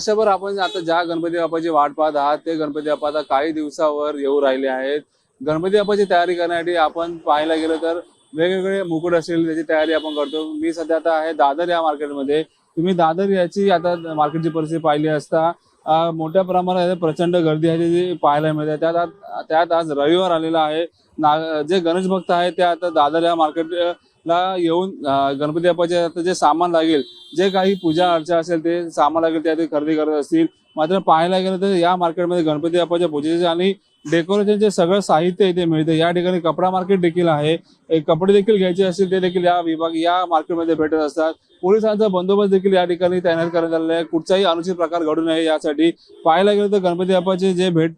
वर्षभर आपण आता ज्या गणपती बाप्पाची वाट पाहत आहात ते गणपती बाप्पा आता काही दिवसावर येऊ राहिले आहेत. गणपती बाप्पाची तयारी करण्यासाठी आपण पाहायला गेलं तर वेगवेगळे मुकुट असेल त्याची तयारी आपण करतो. मी सध्या आता आहे दादर या मार्केटमध्ये. तुम्ही दादर याची आता मार्केटची परिस्थिती पाहिली असता मोठ्या प्रमाणात प्रचंड गर्दी आहे जी पाहायला मिळते. त्यात आज- त्यात आज रविवार आलेला आहे. ना जे गणेश भक्त आहेत ते आता दादर या मार्केटला येऊन गणपती बाप्पाचे आता जे सामान लागेल जे काही पूजा अर्चा असेल ते सामान लागेल त्या खरेदी करत असतील. मात्र पाहायला गेलं तर या मार्केटमध्ये गणपती बाप्पाच्या पूजेचे आणि डेकोरेशनचे सगळं साहित्य इथे मिळते. या ठिकाणी कपडा मार्केट देखील आहे. कपडे देखील घ्यायचे असतील ते देखील या विभाग या मार्केटमध्ये भेटत असतात. पोलिसांचा बंदोबस्त देखील या ठिकाणी तैनात करण्यात आलेला आहे. कुठचाही अनुचित प्रकार घडू नये यासाठी. पाहायला गेलं तर गणपती बाप्पाचे जे भेट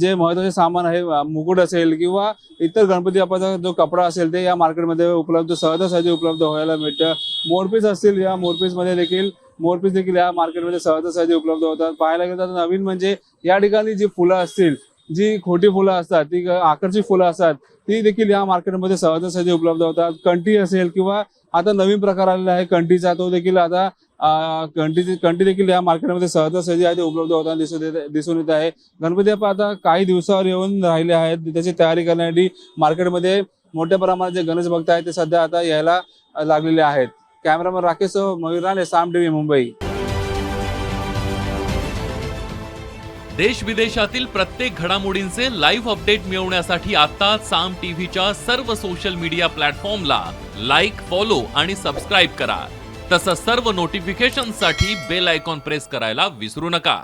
जे महत्त्वाचे सामान आहे मुकुट असेल किंवा इतर गणपती बाप्पाचा जो कपडा असेल ते या मार्केटमध्ये उपलब्ध सहजासहजी उपलब्ध व्हायला मिळतं. मोरपीस असतील या मोरपीस मध्ये देखील मोरपीस देखील या मार्केटमध्ये सहजासहजी उपलब्ध होतात. पाहायला गेलं तर नवीन म्हणजे या ठिकाणी जी फुलं असतील जी खोटी फुलं असतात ती आकर्षित फुलं असतात ती देखील या मार्केटमध्ये सहजासहजी उपलब्ध होतात. कंटी असेल किंवा आता नवीन प्रकार आलेला आहे कंटीचा तो देखील आता कंटी कंटी देखील या मार्केटमध्ये सहजासहजी आहे ते उपलब्ध होताना दिसून येत दिसून येत आहे. गणपती बाप्पा आता काही दिवसावर येऊन राहिले आहेत. त्याची तयारी करण्यासाठी मार्केटमध्ये मोठ्या प्रमाणात जे गणेश भक्त आहेत ते सध्या आता यायला लागलेले आहेत. Cameraman Rakesh Mayur Rane Saam TV Mumbai. देश विदेशातील प्रत्येक घडामोडींचे लाईव्ह अपडेट मिळवण्यासाठी आता साम टीव्हीच्या सर्व सोशल मीडिया प्लॅटफॉर्मला लाईक फॉलो आणि सबस्क्राईब करा. तसंच सर्व नोटिफिकेशनसाठी बेल आयकॉन प्रेस करायला विसरू नका.